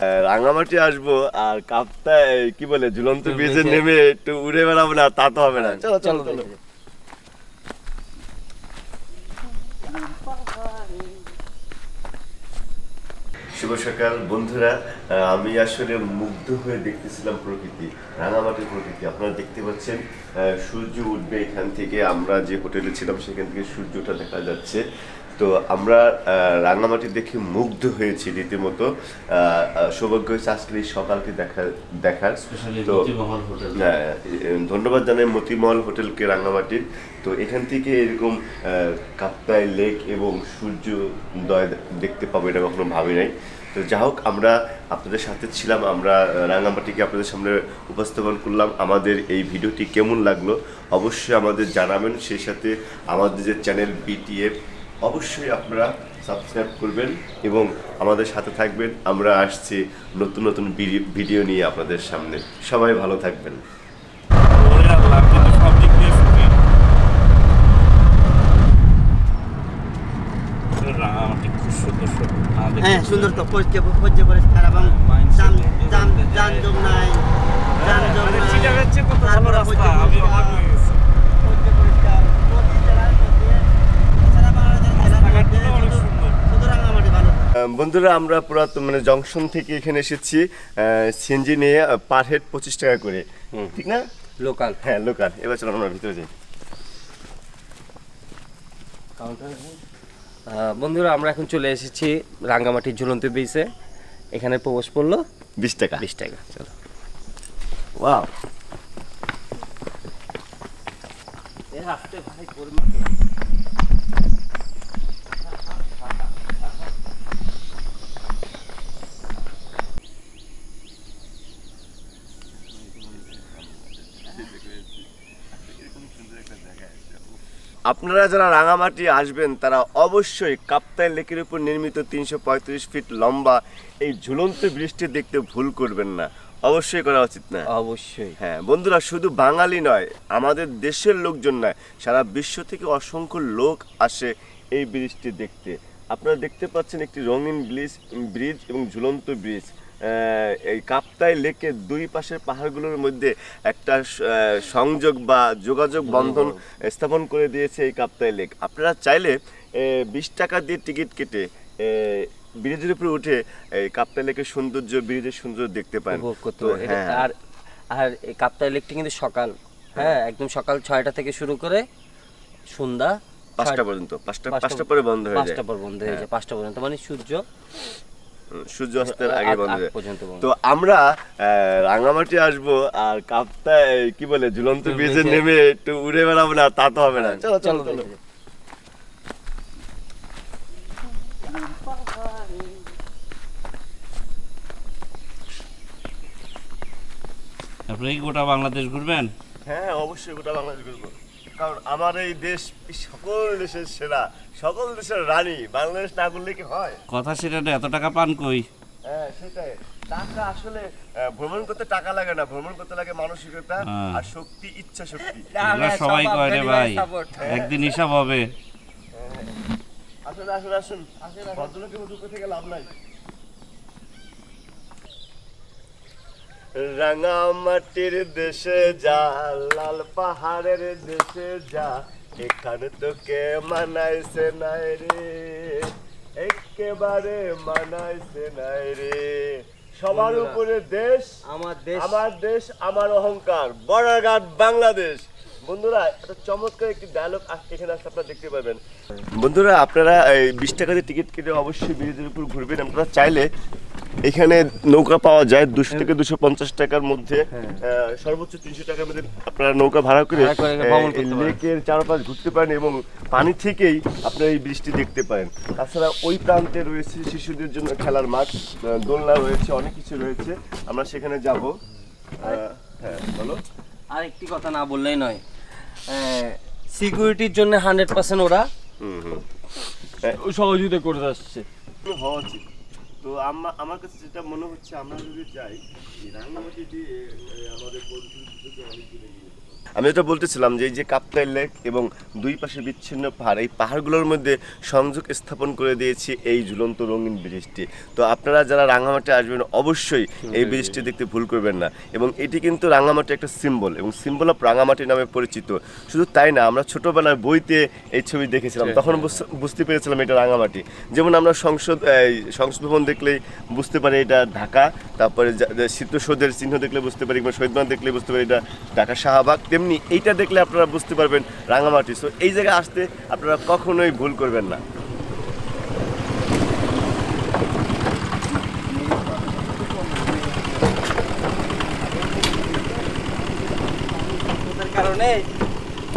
রাঙামাটি আসব আর কাপ্তায় কি বলে ঝুলন্ত ব্রিজে নেমে একটু উড়ে বেড়াবো না তা তো হবে না। চলো চলো চলো শুভ সকাল বন্ধুরা। আমি আসলে মুগ্ধ হয়ে দেখতেছিলাম প্রকৃতি রাঙামাটির প্রকৃতি। আপনারা দেখতে পাচ্ছেন সূর্য উঠবে এখান থেকে। আমরা যে হোটেলে ছিলাম সেখান থেকে সূর্যটা দেখা যাচ্ছে। তো আমরা রাঙামাটি দেখে মুগ্ধ হয়েছি রীতিমতো। সৌভাগ্য হয়েছে আজকের এই সকালকে দেখা দেখার। তো হ্যাঁ, ধন্যবাদ জানাই মতিমহল হোটেলকে রাঙামাটির। তো এখান থেকে এরকম কাপ্তাই লেক এবং সূর্য সূর্যোদয় দেখতে পাবো এটা কখনো ভাবি নাই। তো যা হোক আমরা আপনাদের সাথে ছিলাম আমরা রাঙামাটিকে আপনাদের সামনে উপস্থাপন করলাম। আমাদের এই ভিডিওটি কেমন লাগল অবশ্যই আমাদের জানাবেন। সেই সাথে আমাদের যে চ্যানেল বিটিএফ অবশ্যই আপনারা সাবস্ক্রাইব করবেন এবং আমাদের সাথে থাকবেন। আমরা আসছি নতুন নতুন ভিডিও- নিয়ে আপনাদের সামনে। সবাই ভালো থাকবেন। হ্যাঁ সুন্দর তো, পরিষ্কার পরিষ্কার এবং Mindset যান এ যান বলতে যান যায়। জম নাই যান জম মানে নাই। তারপরে রাস্তা, পরিষ্কার আমি অবাক হয়ে গেছি। পরিষ্কার পরিষ্কার নদী জেলার মধ্যে এছাড়া বাংলাদেশের জেলার মধ্যে রাস্তাঘাটগুলো অনেক শুধু- সুন্দর। শুধু রাঙামাটি ভালো আহ, বন্ধুরা আমরা পুরাতন মানে জংশন থেকে এখানে এসেছি সিএনজি নিয়ে পার হেড পঁচিশ টাকা করে। ঠিক না? লোকাল হ্যাঁ লোকাল এবার চলো আমরা ভিতরে যাই। বন্ধুরা আমরা এখন চলে এসেছি রাঙ্গামাটির ঝুলন্ত ব্রিজে এখানে প্রবেশ পড়ল বিশ টাকা। বিশ টাকা চলো। ওয়াও আপনারা যারা রাঙামাটি আসবেন তারা অবশ্যই কাপ্তাই লেকের উপর নির্মিত তিনশো পঁয়ত্রিশ ফিট লম্বা এই ঝুলন্ত বৃষ্টি দেখতে ভুল করবেন না। অবশ্যই করা উচিত না। অবশ্যই। হ্যাঁ বন্ধুরা শুধু বাঙালি নয় আমাদের দেশের লোকজন নয় সারা বিশ্ব থেকে অসংখ্য লোক আসে এই ব্রিজটি দেখতে। আপনারা দেখতে পাচ্ছেন একটি রঙিন ব্রিজ ব্রিজ এবং ঝুলন্ত ব্রিজ। এই কাপ্তাই লেকের দুই পাশের পাহাড়গুলোর মধ্যে একটা সংযোগ বা যোগাযোগ বন্ধন স্থাপন করে দিয়েছে এই কাপ্তাই লেক। আপনারা চাইলে বিশ টাকা দিয়ে টিকিট কেটে ব্রিজের উপরে উঠে এই কাপ্তাই লেকের সৌন্দর্য ব্রিজের সৌন্দর্য দেখতে পান হ্যাঁ। আর আর এই কাপ্তাই লেকটি কিন্তু সকাল। হ্যাঁ। একদম সকাল ছয়টা থেকে শুরু করে সন্ধ্যা পাঁচটা পর্যন্ত। পাঁচটা পাঁচটা- পাঁচটা পরে বন্ধ হয়ে যায়। পাঁচটা পর বন্ধ হয়ে। যায় পাঁচটা পর্যন্ত। মানে সূর্য হুম, সূর্য অস্তের আগে বন্ধ হয়ে পর্যন্ত তো আমরা রাঙামাটি আসব আর কাপ্তায় কি বলে ঝুলন্ত ব্রিজে ব্রিজে- নেমে একটু উড়ে বেড়াবো না তা তো হবে না। চলো চলো চলো। আপনি কি গোটা বাংলাদেশ ঘুরবেন? হ্যাঁ অবশ্যই গোটা বাংলাদেশ ঘুরবো। কারণ আমার এই দেশ সকল দেশের সেরা সকল দেশের রানী বাংলাদেশ না ঘুরলে কি হয়? কথা সেটা না, এত টাকা পান কই? হ্যাঁ সেটাই। টাকা আসলে ভ্রমণ করতে টাকা লাগে না ভ্রমণ করতে লাগে মানসিকতা হ্যাঁ। আর শক্তি ইচ্ছা শক্তি। সবাই কয় রে ভাই? একদিন হিসাব হবে। আসুন। আসুন আসুন ভদ্রলোকের মতো থেকে লাভ নাই। রাঙামাটির দেশে যা লাল পাহাড়ের দেশে যা এখানে তোকে মানাইছে নাই রে। একেবারে মানাইছে নাই রে। সবার উপরে দেশ আমার দেশ। আমার দেশ আমার অহংকার। বর্ডারঘাট বাংলাদেশ। বন্ধুরা একটা চমৎকার একটি ডায়লগ এখানে আসলে আপনারা দেখতে পাবেন। বন্ধুরা আপনারা এই বিশ টাকা দিয়ে টিকিট কেটে অবশ্যই ব্রিজের উপর ঘুরবেন। আপনারা চাইলে এখানে নৌকা পাওয়া যায় দুশো থেকে দুশো পঞ্চাশ টাকার মধ্যে। সর্বোচ্চ তিনশো টাকার মধ্যে আপনারা নৌকা ভাড়া করে। লেকের চারপাশ ঘুরতে পারেন এবং পানি থেকেই আপনারা এই বৃষ্টি দেখতে পারেন। তাছাড়া ওই প্রান্তে রয়েছে শিশুদের জন্য খেলার মাঠ দোলনা রয়েছে অনেক কিছু রয়েছে। আমরা সেখানে যাব। হ্যাঁ বলো। আর একটি কথা না বললেই নয়। সিকিউরিটির জন্য হান্ড্রেড পার্সেন্ট ওরা সহযোগিতা করে আসছে। হওয়া উচিত। তো আমা- আমার কাছে যেটা মনে হচ্ছে আমরা যদি যাই রাঙামাটি দিয়ে আমাদের পরিচিত অনেক দূরে গিয়ে আমি যেটা বলতেছিলাম যে এই যে কাপ্তাই লেক এবং দুই পাশে বিচ্ছিন্ন পাহাড় এই পাহাড়গুলোর মধ্যে সংযোগ স্থাপন করে দিয়েছে এই ঝুলন্ত রঙিন ব্রিজটি। তো আপনারা যারা রাঙামাটি আসবেন অবশ্যই এই ব্রিজটি দেখতে ভুল করবেন না। এবং এটি কিন্তু রাঙামাটি একটা সিম্বল এবং সিম্বল অফ রাঙামাটি নামে পরিচিত। শুধু তাই না আমরা ছোটবেলায় বইতে এই ছবি দেখেছিলাম তখন বুঝ- বুঝতে পেরেছিলাম এটা রাঙামাটি। যেমন আমরা সংসদ এই সংসদ ভবন দেখলেই বুঝতে পারি এটা ঢাকা। তারপরে যে চিহ্ন দেখলে বুঝতে পারি কিংবা শহীদ মিনার দেখলে বুঝতে পারি এটা ঢাকা শাহবাগ। তেমনি এইটা দেখলে আপনারা বুঝতে পারবেন রাঙামাটি। সো এই জায়গায় আসতে আপনারা কখনোই ভুল করবেন না। কারণে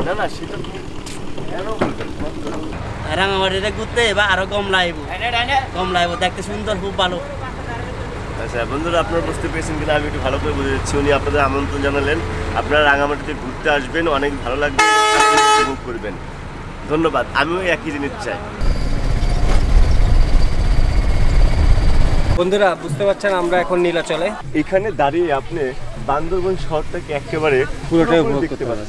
না না সেটা কেন বলবেন রাঙামাটিতে ঘুরতে বা আরও কম লাইব। কম লাইব দেখতে সুন্দর খুব ভালো। আচ্ছা বন্ধুরা আপনারা বুঝতে পেরেছেন কিনা? আমি একটু ভালো করে বুঝে দিচ্ছি। উনি আপনাদের আমন্ত্রণ জানালেন। আপনারা রাঙামাটিতে ঘুরতে আসবেন অনেক ভালো লাগবে উপভোগ করবেন। ধন্যবাদ। আমিও একই জিনিস চাই। বন্ধুরা বুঝতে পারছেন আমরা এখন নীলাচলে। এখানে দাঁড়িয়ে আপনি বান্দরবন শহরটাকে একেবারে পুরোটাই উপভোগ দেখতে করতে ভালো